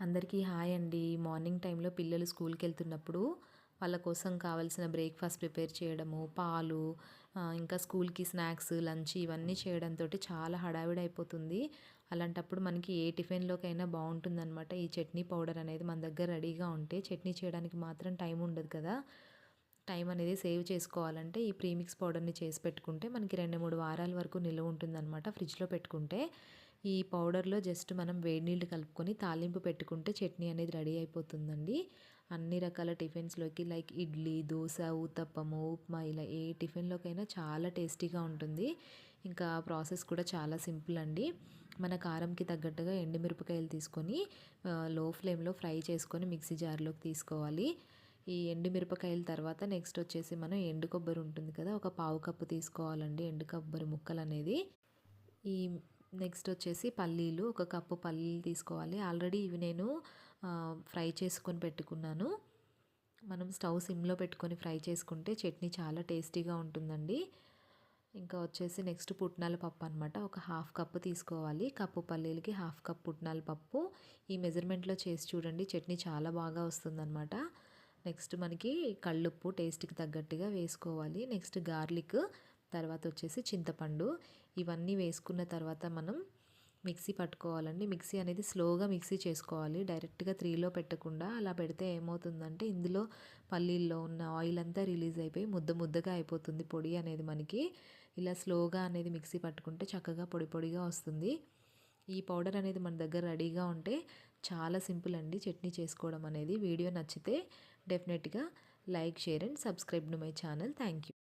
అందరికీ హాయ్ అండి. మార్నింగ్ టైంలో పిల్లలు స్కూల్కి వెళ్తున్నప్పుడు వాళ్ళ కోసం కావాల్సిన బ్రేక్ఫాస్ట్ ప్రిపేర్ చేయడము పాలు ఇంకా స్కూల్కి స్నాక్స్ లంచ్ ఇవన్నీ చేయడంతో చాలా హడావిడి అయిపోతుంది అలాంటప్పుడు మనకి ఏ టిఫిన్లోకైనా బాగుంటుందన్నమాట. ఈ చట్నీ పౌడర్ అనేది మన దగ్గర రెడీగా ఉంటే చట్నీ చేయడానికి మాత్రం టైం ఉండదు కదా. టైం అనేది సేవ్ చేసుకోవాలంటే ఈ ప్రీమిక్స్ పౌడర్ని చేసి పెట్టుకుంటే మనకి రెండు మూడు వారాల వరకు నిల్వ ఉంటుందన్నమాట ఫ్రిడ్జ్లో పెట్టుకుంటే. ఈ పౌడర్లో జస్ట్ మనం వేడి నీళ్ళు కలుపుకొని తాలింపు పెట్టుకుంటే చట్నీ అనేది రెడీ అయిపోతుందండి. అన్ని రకాల టిఫిన్స్లోకి లైక్ ఇడ్లీ దోశ ఊతప్పము ఉప్మా ఇలా ఏ టిఫిన్లోకైనా చాలా టేస్టీగా ఉంటుంది. ఇంకా ప్రాసెస్ కూడా చాలా సింపుల్ అండి. మన కారంకి తగ్గట్టుగా ఎండుమిరపకాయలు తీసుకొని లో ఫ్లేమ్లో ఫ్రై చేసుకొని మిక్సీ జార్లోకి తీసుకోవాలి. ఈ ఎండు మిరపకాయల తర్వాత నెక్స్ట్ వచ్చేసి మనం ఎండు కొబ్బరి ఉంటుంది కదా ఒక పావు కప్పు తీసుకోవాలండి ఎండు కొబ్బరి ముక్కలు అనేది ఈ నెక్స్ట్ వచ్చేసి పల్లీలు ఒక కప్పు పల్లీలు తీసుకోవాలి. ఆల్రెడీ ఇవి నేను ఫ్రై చేసుకొని పెట్టుకున్నాను. మనం స్టవ్ సిమ్లో పెట్టుకొని ఫ్రై చేసుకుంటే చట్నీ చాలా టేస్టీగా ఉంటుందండి. ఇంకా వచ్చేసి నెక్స్ట్ పుట్నాల పప్పు అనమాట ఒక హాఫ్ కప్పు తీసుకోవాలి. కప్పు పల్లీలకి హాఫ్ కప్ పుట్నాల పప్పు. ఈ మెజర్మెంట్లో చేసి చూడండి చట్నీ చాలా బాగా వస్తుందన్నమాట. నెక్స్ట్ మనకి కళ్ళుప్పు టేస్ట్కి తగ్గట్టుగా వేసుకోవాలి. నెక్స్ట్ గార్లిక్ తర్వాత వచ్చేసి చింతపండు. ఇవన్నీ వేసుకున్న తర్వాత మనం మిక్సీ పట్టుకోవాలండి. మిక్సీ అనేది స్లోగా మిక్సీ చేసుకోవాలి. డైరెక్ట్గా త్రీలో పెట్టకుండా అలా పెడితే ఏమవుతుందంటే ఇందులో పల్లీల్లో ఉన్న ఆయిల్ అంతా రిలీజ్ అయిపోయి ముద్ద ముద్దగా అయిపోతుంది పొడి అనేది మనకి. ఇలా స్లోగా అనేది మిక్సీ పట్టుకుంటే చక్కగా పొడి పొడిగా వస్తుంది. ఈ పౌడర్ అనేది మన దగ్గర రెడీగా ఉంటే చాలా సింపుల్ అండి. చట్నీ చేసుకోవడం అనేది. వీడియో నచ్చితే డెఫినెట్గా like share and subscribe to my channel. Thank you